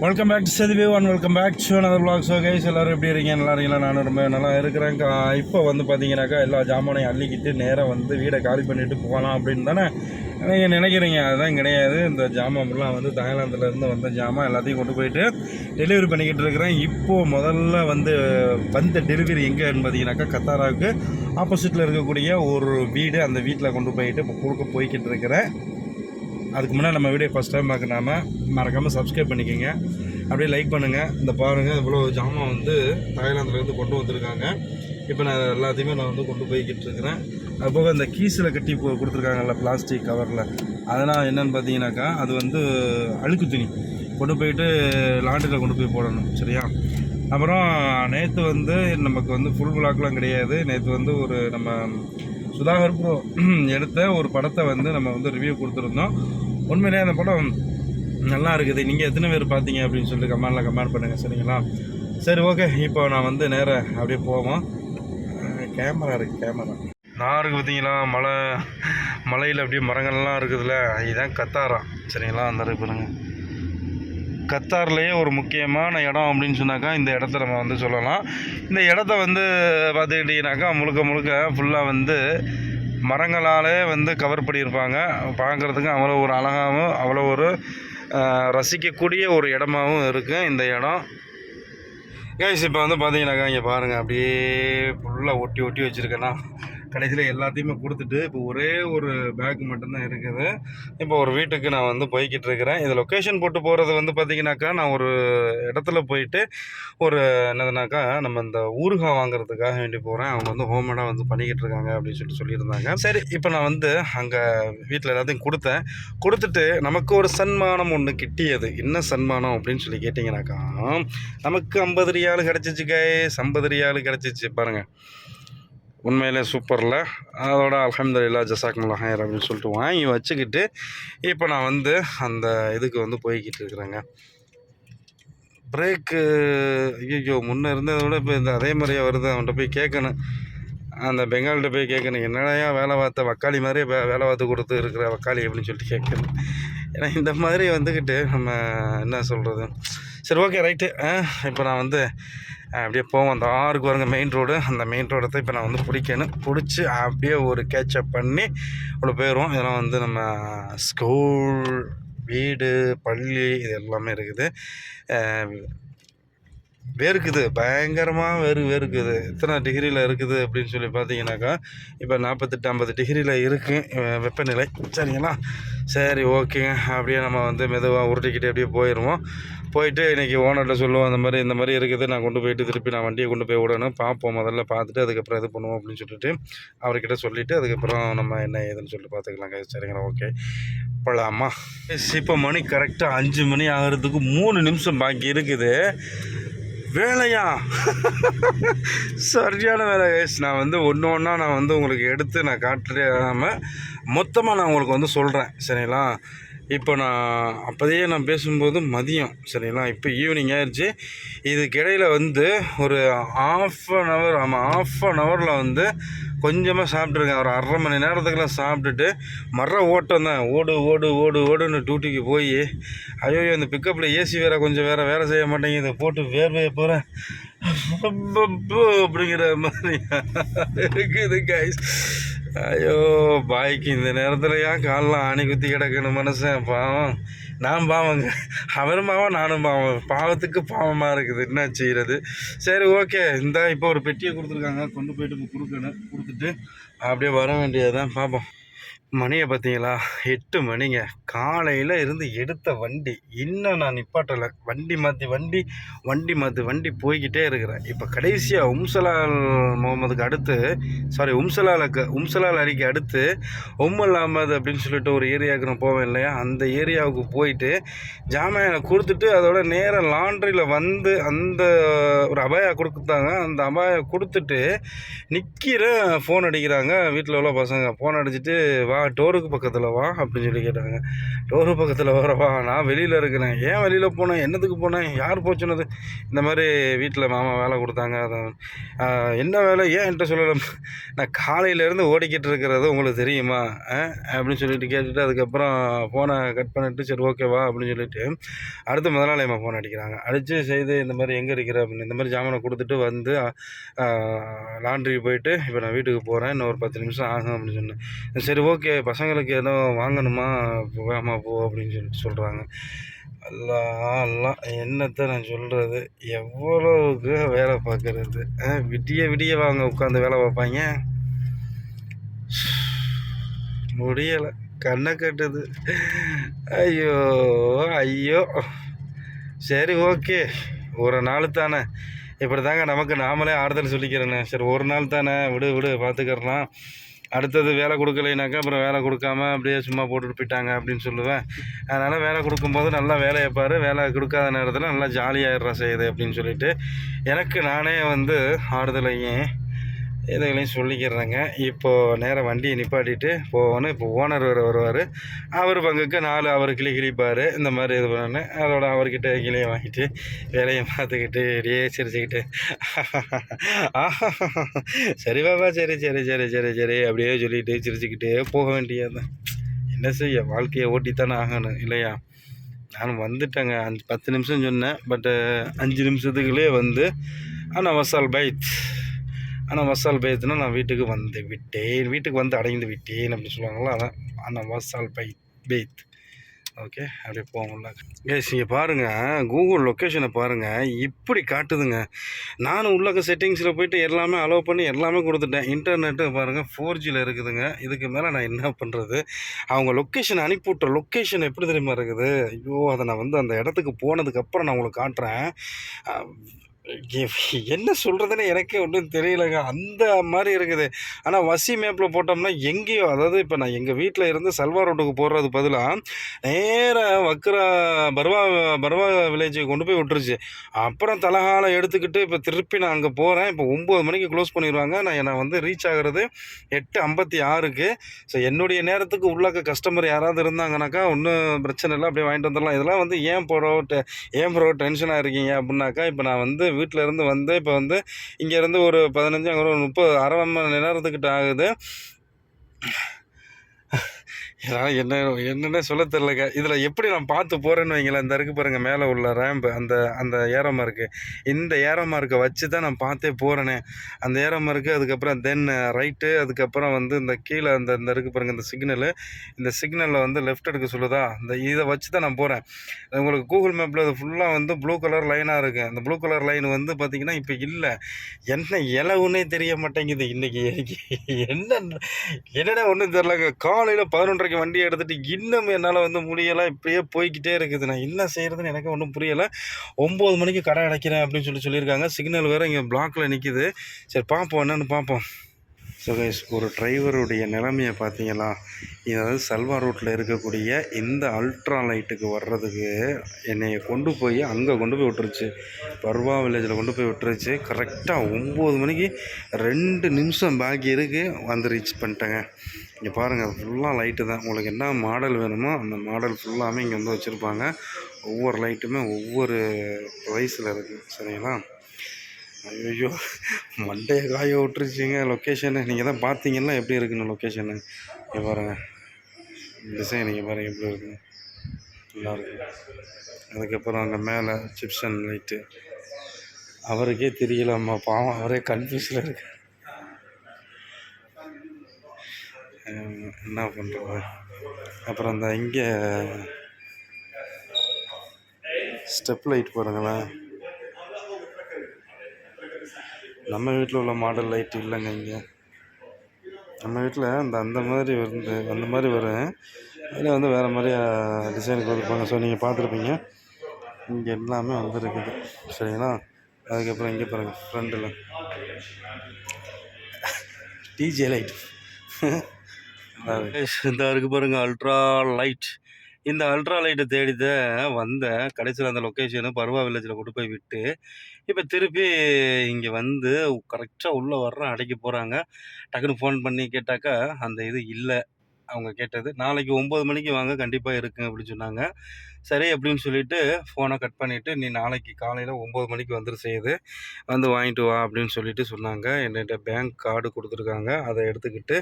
Welcome back to சதிவே one welcome back to another blog so guys எல்லோரும் எப்படி இருக்கீங்க? நல்லா இருக்கீங்களா? நானும் ரொம்ப நல்லா இருக்கிறேன். கா- இப்போ வந்து பார்த்தீங்கன்னாக்கா எல்லா ஜாமானையும் அள்ளிக்கிட்டு நேராக வந்து வீடை காலி பண்ணிவிட்டு போகலாம் அப்படின்னு தானே நீங்கள் நினைக்கிறீங்க. அதுதான் கிடையாது. இந்த ஜாமான்லாம் வந்து தாய்லாந்துலேருந்து வந்த ஜாமான் எல்லாத்தையும் கொண்டு போயிட்டு டெலிவரி பண்ணிக்கிட்டு இருக்கிறேன். இப்போது முதல்ல வந்து வந்த டெலிவரி எங்கேன்னு பார்த்தீங்கன்னாக்கா கத்தாராவுக்கு ஆப்போசிட்டில் இருக்கக்கூடிய ஒரு வீடு அந்த வீட்டில் கொண்டு போயிட்டு இப்போ கொடுக்க போய்கிட்டு இருக்கிறேன். அதுக்கு முன்னாடி நம்ம வீடியோ ஃபஸ்ட் டைம் பார்க்கணாம மறக்காமல் சப்ஸ்கிரைப் பண்ணிக்கோங்க. அப்படியே லைக் பண்ணுங்கள் இந்த பாருங்கள் இவ்வளோ ஜாமான் வந்து தாய்லாந்துலேருந்து கொண்டு வந்திருக்காங்க. இப்போ நான் எல்லாத்தையுமே நான் வந்து கொண்டு போய்கிட்டு இருக்கிறேன். அதுபோக இந்த கீஸில் கட்டி கொடுத்துருக்காங்கல்ல பிளாஸ்டிக் கவரில் அதெல்லாம் என்னென்னு பார்த்தீங்கன்னாக்கா அது வந்து அழுக்கு துணி. கொண்டு போயிட்டு லாண்டரியில் கொண்டு போய் போடணும் சரியா? அப்புறம் நேற்று வந்து நமக்கு வந்து ஃபுல் விளாக்லாம் கிடையாது. நேற்று வந்து ஒரு நம்ம சுதாகர் ப்ரோ எடுத்த ஒரு படத்தை வந்து நம்ம வந்து ரிவ்யூ கொடுத்துருந்தோம். உண்மையிலேயே அந்த படம் நல்லா இருக்குது. நீங்கள் எத்தனை பேர் பார்த்தீங்க அப்படின்னு சொல்லிட்டு கமெண்டில் கமெண்ட் பண்ணுங்கள் சரிங்களா? சரி ஓகே இப்போ நான் வந்து நேராக அப்படியே போவோம். கேமரா இருக்குது கேமரா நான் இருக்குது பார்த்தீங்களா? மலை மலையில் அப்படியே மரங்கள்லாம் இருக்குதுல்ல. இதுதான் கத்தாரா? சரிங்களா? அந்த இருக்கு கத்தார்லேயே ஒரு முக்கியமான இடம் அப்படின்னு சொன்னாக்கா இந்த இடத்த நம்ம வந்து சொல்லலாம். இந்த இடத்த வந்து பார்த்துக்கிட்டிங்கனாக்கா முழுக்க முழுக்க ஃபுல்லாக வந்து மரங்களாலே வந்து கவர் பண்ணியிருப்பாங்க. பார்க்குறதுக்கு அவ்வளோ ஒரு அழகாகவும் அவ்வளோ ஒரு ரசிக்கக்கூடிய ஒரு இடமாகவும் இருக்குது இந்த இடம். கேஸ் இப்போ வந்து பார்த்தீங்கன்னாக்கா இங்கே பாருங்கள் அப்படியே ஃபுல்லாக ஒட்டி ஒட்டி வச்சுருக்கேன்னா கடைசியில் எல்லாத்தையுமே கொடுத்துட்டு இப்போ ஒரே ஒரு பேக் மட்டும்தான் இருக்குது. இப்போ ஒரு வீட்டுக்கு நான் வந்து போய்கிட்டு இருக்கிறேன். இது லொக்கேஷன் போட்டு போகிறது வந்து பார்த்தீங்கன்னாக்கா நான் ஒரு இடத்துல போயிட்டு ஒரு என்னதுனாக்கா நம்ம இந்த ஊறுகாய் வாங்குறதுக்காக வேண்டி போகிறேன் அவங்க வந்து ஹோம்மேடாக வந்து பண்ணிக்கிட்டு இருக்காங்க அப்படின்னு சொல்லிட்டு சொல்லியிருந்தாங்க. சரி இப்போ நான் வந்து அங்கே வீட்டில் எல்லாத்தையும் கொடுத்தேன். கொடுத்துட்டு நமக்கு ஒரு சன்மானம் ஒன்று கிட்டியது. என்ன சன்மானம் அப்படின்னு சொல்லி கேட்டிங்கனாக்கா நமக்கு ஐம்பது ரியாலு கிடச்சிச்சு கைஸ் ஐம்பது ரியாலு கிடச்சிச்சு. பாருங்கள் உண்மையிலே சூப்பரில். அதோட அலமதுல்லா ஜசாக்முல்லா ஹயர் அப்படின்னு சொல்லிட்டு வாங்கி வச்சுக்கிட்டு இப்போ நான் வந்து அந்த இதுக்கு வந்து போய்கிட்டு இருக்கிறேங்க. பிரேக்கு ஐயோ முன்னே இருந்ததை விட இப்போ இந்த அதே மாதிரியே வருது அவன்கிட்ட போய் கேட்கணும். அந்த பெங்கால்கிட்ட போய் கேட்கணும் என்னடையா வேலை பார்த்த வக்காளி மாதிரி வே வேலை பார்த்து கொடுத்து இருக்கிற வக்காளி அப்படின்னு சொல்லிட்டு கேட்கணும். ஏன்னா இந்த மாதிரி வந்துக்கிட்டு நம்ம என்ன சொல்கிறது சரி ஓகே ரைட்டு இப்போ நான் வந்து அப்படியே போவோம். அந்த ஆறுக்கு வருங்க மெயின் ரோடு அந்த மெயின் ரோடை தான் இப்போ நான் வந்து பிடிக்கணும். பிடிச்சி அப்படியே ஒரு கேட்சப் பண்ணி உள்ள போயிடுவோம். இதெல்லாம் வந்து நம்ம ஸ்கூல் வீடு பள்ளி இது எல்லாமே இருக்குது. வேர்க்குது. பயங்கரமாக வேறு வேர்க்குது. எத்தனை டிகிரியில் இருக்குது அப்படின்னு சொல்லி பார்த்தீங்கன்னாக்கா இப்போ நாற்பத்தெட்டு ஐம்பது டிகிரியில் இருக்குது வெப்பநிலை. சரிங்களா? சரி ஓகேங்க அப்படியே நம்ம வந்து மெதுவாக உருட்டிக்கிட்டு அப்படியே போயிடுவோம் போயிட்டு இன்றைக்கி ஓனர்கிட்ட சொல்லுவோம் அந்த மாதிரி இந்த மாதிரி இருக்குது. நான் கொண்டு போயிட்டு திருப்பி நான் வண்டியை கொண்டு போய் விடணும். பார்ப்போம். முதல்ல பார்த்துட்டு அதுக்கப்புறம் இது பண்ணுவோம்? அப்படின்னு சொல்லிட்டு அவர்கிட்ட சொல்லிவிட்டு அதுக்கப்புறம் நம்ம என்ன ஏதுன்னு சொல்லிட்டு பார்த்துக்கலாங்க சரிங்களா? ஓகே. போகலாமா இப்போ மணி கரெக்டாக அஞ்சு மணி ஆகிறதுக்கு மூணு நிமிஷம் பாக்கி இருக்குது. வேலையா? சரியான வேலை கைஸ் நான் வந்து ஒன்று ஒன்றா நான் வந்து உங்களுக்கு எடுத்து நான் காட்டுறாமல் மொத்தமாக நான் உங்களுக்கு வந்து சொல்கிறேன் சரிங்களா? இப்போ நான் அப்போதையே நான் பேசும்போது மதியம் சரிங்களா? இப்போ ஈவினிங் ஆயிடுச்சு இதுக்கிடையில் வந்து ஒரு ஆஃப் அன் ஹவர் ஆமாம் ஆஃப் அன் ஹவரில் வந்து கொஞ்சமாக சாப்பிட்ருக்கேன் ஒரு அரை மணி நேரத்துக்குலாம் சாப்பிட்டுட்டு மர ஓட்டம் தான். ஓடு ஓடு ஓடு ஓடுன்னு டியூட்டிக்கு போய் ஐயோ இந்த பிக்கப்பில் ஏசி வேற கொஞ்சம் வேறு வேலை செய்ய மாட்டேங்குது. போட்டு வேர்வையை போகிறேன் அப்படிங்கிற மாதிரி இருக்குது கைஸ் ஐயோ பாய்க்கு இந்த நேரத்தில் ஏன் காலெலாம் ஆணி குத்தி கிடக்கணும் மனுஷன்? பாவம். நான் பாவங்க. அவரும் பாவம் நானும் பாவம். பாவத்துக்கு பாவமாக இருக்குது. என்ன செய்கிறது சரி ஓகே. இந்த இப்போ ஒரு பெட்டியை கொடுத்துருக்காங்க. கொண்டு போயிட்டு கொடுக்கணும். கொடுத்துட்டு அப்படியே வர வேண்டியதுதான். பார்ப்போம் மணியை பார்த்தீங்களா? எட்டு மணிங்க. காலையில் இருந்து எடுத்த வண்டி. இன்னும் நான் நிப்பாட்டலை. வண்டி மாற்றி வண்டி வண்டி மாற்றி வண்டி போய்கிட்டே இருக்கிறேன். இப்போ கடைசியாக உம்சலால் முகமதுக்கு அடுத்து சாரி உம்சலாலுக்கு உம்சலால் அடிக்கு அடுத்து உம்மல் அஹமது அப்படின்னு சொல்லிட்டு ஒரு ஏரியாவுக்கு நான் போவேன் இல்லையா? அந்த ஏரியாவுக்கு போயிட்டு ஜாமானை கொடுத்துட்டு அதோட நேராக லாண்ட்ரியில் வந்து அந்த ஒரு அபாயா கொடுத்தாங்க. அந்த அபாயா கொடுத்துட்டு நிற்கிற ஃபோன் அடிக்கிறாங்க. வீட்டில் உள்ள பசங்க. ஃபோன் அடிச்சுட்டு வா டோருக்கு பக்கத்தில் வா அப்படின்னு சொல்லி கேட்டாங்க. டோரு பக்கத்தில் வரவா நான் வெளியில் இருக்கிறேன். ஏன் வெளியில் போனேன்? என்னத்துக்கு போனேன்? யார் போச்சுனது இந்த மாதிரி வீட்டில் மாமா வேலை கொடுத்தாங்க. அதான் என்ன வேலை? ஏன் என்கிட்ட சொல்லலை? நான் காலையிலேருந்து ஓடிக்கிட்டு இருக்கிறது உங்களுக்கு தெரியுமா? அப்படின்னு சொல்லிட்டு கேட்டுட்டு அதுக்கப்புறம் ஃபோனை கட் பண்ணிட்டு சரி ஓகேவா அப்படின்னு சொல்லிட்டு அடுத்து முதலாளியம்மா ஃபோன் அடிக்கிறாங்க. அடித்து செய்து இந்த மாதிரி எங்கே இருக்கிற அப்படின்னு இந்த மாதிரி ஜாமானை கொடுத்துட்டு வந்து லாண்ட்ரி போயிட்டு இப்போ நான் வீட்டுக்கு போகிறேன் இன்னும் ஒரு பத்து நிமிஷம் ஆகும் அப்படின்னு சொன்னேன். சரி ஓகே பசங்களுக்கு ஏதோ வாங்கணுமா? போகாமா போ அப்படின்னு சொல்லிட்டு சொல்கிறாங்க எல்லாம் அல்லா என்னத்தை நான் சொல்கிறது எவ்வளோவுக்கு வேலை பார்க்குறது? விடிய விடிய வாங்க உட்காந்து வேலை பார்ப்பாங்க. முடியலை. கண்ணை கட்டுது. ஐயோ ஐயோ. சரி ஓகே. ஒரு நாள் தானே. இப்படி தாங்க நமக்கு நாமளே ஆறுதல் சொல்லிக்கிறேண்ணே சரி ஒரு நாள் தானே. விடு விடு பார்த்துக்கிறலாம். அடுத்தது வேலை கொடுக்கலைனாக்கா அப்புறம் வேலை கொடுக்காம அப்படியே சும்மா போட்டுட்டு போயிட்டாங்க அப்படின்னு சொல்லுவேன். அதனால் வேலை கொடுக்கும்போது நல்லா வேலையை பாரு வேலை கொடுக்காத நேரத்தில் நல்லா ஜாலியாகிடுறா செய்யுது அப்படின்னு சொல்லிட்டு எனக்கு நானே வந்து ஆறுதலையும் இதுகளையும் சொல்லிக்கிறேங்க. இப்போது நேராக வண்டியை நிப்பாட்டிட்டு போகணும். இப்போ ஓனர் வேறு வருவார். அவர் பங்குக்கு நாலு அவர் கிளி கிளிப்பார் இந்த மாதிரி இது பண்ணு அதோட அவர்கிட்ட கிளியை வாங்கிட்டு வேலையை பார்த்துக்கிட்டு இப்படியே சிரிச்சுக்கிட்டு. சரி பாபா சரி சரி சரி சரி சரி. அப்படியே சொல்லிட்டு சிரிச்சுக்கிட்டே போக வேண்டியதுதான். என்ன செய்ய? வாழ்க்கையை ஓட்டித்தானே ஆகணும் இல்லையா? நான் வந்துட்டேங்க. அஞ்சு பத்து நிமிஷம் சொன்னேன். பட்டு அஞ்சு நிமிஷத்துக்குள்ளே வந்து ஆனால் வசால் பைத் ஆனால் வசால் பைத்னா நான் வீட்டுக்கு வந்து விட்டேன். வீட்டுக்கு வந்து அடைந்து விட்டேன் அப்படின்னு சொல்லுவாங்களா அதான் ஆனால் வசால் பைத் பைத் ஓகே அப்படியே போகல கேஸ் இங்கே பாருங்கள் கூகுள் லொக்கேஷனை பாருங்கள் இப்படி காட்டுதுங்க. நானும் உள்ளக்க செட்டிங்ஸில் போயிட்டு எல்லாமே அலோவ் பண்ணி எல்லாமே கொடுத்துட்டேன். இன்டர்நெட்டு பாருங்கள் ஃபோர் ஜியில் இருக்குதுங்க. இதுக்கு மேலே நான் என்ன பண்ணுறது அவங்க லொக்கேஷன் அனுப்பிவிட்ட லொக்கேஷன் எப்படி தெரியுமா இருக்குது? ஐயோ அதை நான் வந்து அந்த இடத்துக்கு போனதுக்கப்புறம் நான் உங்களுக்கு காட்டுறேன். என்ன சொல்கிறதுன்னு எனக்கே ஒன்றும் தெரியலங்க. அந்த மாதிரி இருக்குது. ஆனால் வசி மேப்பில் போட்டோம்னா எங்கேயோ அதாவது இப்போ நான் எங்கள் வீட்டில் இருந்து சல்வார் ரோட்டுக்கு போடுறது பதிலாக நேராக வக்ரா பர்வா பர்வா வில்லேஜுக்கு கொண்டு போய் விட்டுருச்சு. அப்புறம் தலகாலம் எடுத்துக்கிட்டு இப்போ திருப்பி நான் அங்கே போகிறேன் இப்போ ஒம்பது மணிக்கு க்ளோஸ் பண்ணிடுவாங்க நான் என்னை வந்து ரீச் ஆகிறது எட்டு ஐம்பத்தி ஆறுக்கு. ஸோ என்னுடைய நேரத்துக்கு உள்ளக்க கஸ்டமர் யாராவது இருந்தாங்கனாக்கா ஒன்றும் பிரச்சனை இல்லை. அப்படியே வாங்கிட்டு வந்துடலாம். இதெல்லாம் வந்து ஏன் போகிறோம் டெ- ஏன் ப்ரோ டென்ஷனாக இருக்கீங்க? அப்படின்னாக்கா இப்போ நான் வந்து வீட்டில் இருந்து வந்து இப்போ வந்து இங்கேருந்து ஒரு பதினஞ்சு அங்கே ஒரு முப்பது அரை மணி நேரத்துக்கிட்ட ஆகுது. என்னால் என்ன என்னென்ன சொல்ல தெரிலங்க இதில் எப்படி நான் பார்த்து போகிறேன்னு வைங்களேன். இந்த இருக்கு பாருங்கள் மேலே உள்ள ரேம்பு அந்த அந்த ஏரோ மார்க்கு இந்த ஏரோ மார்க்கை வச்சு தான் நான் பார்த்தே போகிறேனே அந்த ஏரோ மார்க்கு அதுக்கப்புறம் தென் ரைட்டு அதுக்கப்புறம் வந்து இந்த கீழே அந்த இந்த இருக்கு பாருங்கள் இந்த சிக்னலு இந்த சிக்னலில் வந்து லெஃப்ட் எடுக்க சொல்லுதா? இந்த இதை வச்சு தான் நான் போகிறேன் உங்களுக்கு கூகுள் மேப்பில் அது ஃபுல்லாக வந்து ப்ளூ கலர் லைனாக இருக்குது அந்த ப்ளூ கலர் லைன் வந்து பார்த்திங்கன்னா இப்போ இல்லை. என்ன இலவுன்னே தெரிய மாட்டேங்குது. இன்றைக்கி என்ன என்னடா ஒன்றும் தெரிலங்க காலையில் பதினொன்றரைக்கு வண்டியை எடுத்துகிட்டு இன்னும் என்னால் வந்து முடியலாம் இப்படியே போய்கிட்டே இருக்குது. நான் என்ன செய்கிறதுன்னு எனக்கு ஒன்றும் புரியலை. ஒம்பது மணிக்கு கடை அடைக்கிறேன் அப்படின்னு சொல்லி சொல்லியிருக்காங்க. சிக்னல் வேறு இங்கே பிளாக்கில் நிற்கிது சரி பார்ப்போம். என்னன்னு பார்ப்போம். ஸோ கைஸ் ஒரு டிரைவருடைய நிலைமையை பார்த்தீங்களா? அதாவது சல்வா ரோட்டில் இருக்கக்கூடிய இந்த அல்ட்ரா லைட்டுக்கு வர்றதுக்கு என்னையை கொண்டு போய் அங்கே கொண்டு போய் விட்டுருச்சு. பர்வா வில்லேஜில் கொண்டு போய் விட்டுருச்சு. கரெக்டாக ஒம்பது மணிக்கு ரெண்டு நிமிஷம் பாக்கி இருக்குது வந்து ரீச் பண்ணிட்டேங்க. இங்கே பாருங்கள் ஃபுல்லாக லைட்டு தான். உங்களுக்கு என்ன மாடல் வேணுமோ அந்த மாடல் ஃபுல்லாமே இங்கே வந்து வச்சுருப்பாங்க. ஒவ்வொரு லைட்டுமே ஒவ்வொரு ப்ரைஸில் இருக்குது சரிங்களா? ஐயோ மண்டையை காய விட்டுருச்சிங்க லொக்கேஷனு நீங்கள் தான் பார்த்தீங்கன்னா எப்படி இருக்குன்னு லொக்கேஷனு இங்கே பாருங்கள் டிசைன் நீங்கள் பாருங்கள் எப்படி இருக்குன்னு நல்லா இருக்குது அதுக்கப்புறம் அங்கே மேலே சிப்சன் லைட்டு அவருக்கே தெரியலம்மா பாவம் அவரே கன்ஃபியூஸில் இருக்கு என்ன பண்ணுறது அப்புறம் இந்த இங்கே ஸ்டெப் லைட் பாருங்களேன். நம்ம வீட்டில் உள்ள மாடல் லைட் இல்லைங்க இங்கே. நம்ம வீட்டில் அந்த அந்த மாதிரி வந்து அந்த மாதிரி வரும் அதில் வந்து வேறு மாதிரி டிசைன் கொடுத்துருப்பாங்க ஸோ நீங்கள் பார்த்துருப்பீங்க. இங்கே எல்லாமே வந்துருக்குது. சரிங்களா? அதுக்கப்புறம் இங்கே பாருங்கள் ஃப்ரண்டில் டிஜே லைட் இந்த இருக்கு பாருங்க அல்ட்ரா லைட் இந்த அல்ட்ரா லைட்டை தேடி தான் வந்தேன் கடைசியில் அந்த லொக்கேஷனை பருவா வில்லேஜில் கொண்டு போய் விட்டு இப்போ திருப்பி இங்கே வந்து கரெக்டாக உள்ளே வர்றேன் அடைக்க போகிறாங்க டக்குன்னு ஃபோன் பண்ணி கேட்டாக்கா அந்த இது இல்லை. அவங்க கேட்டது. நாளைக்கு ஒம்பது மணிக்கு வாங்க கண்டிப்பாக இருக்குங்க அப்படின்னு சொன்னாங்க. சரி அப்படின்னு சொல்லிட்டு ஃபோனை கட் பண்ணிவிட்டு நீ நாளைக்கு காலையில் ஒம்பது மணிக்கு வந்துரு செய்யுது வந்து வாங்கிட்டு வா அப்படின்னு சொல்லிட்டு சொன்னாங்க. என்கிட்ட பேங்க் கார்டு கொடுத்துருக்காங்க. அதை எடுத்துக்கிட்டு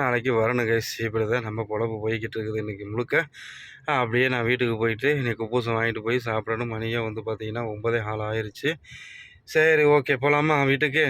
நாளைக்கு வரணும் கைஸ் இப்படி தான் நம்ம பொழப்பு போய்கிட்டு இருக்குது இன்றைக்கி முழுக்க. அப்படியே நான் வீட்டுக்கு போயிட்டு இன்றைக்கி குப்பூசம் வாங்கிட்டு போய் சாப்பிடணும். மணியே வந்து பார்த்திங்கன்னா ஒம்பதே ஹால் ஆயிடுச்சு சரி ஓகே போகலாமா வீட்டுக்கு?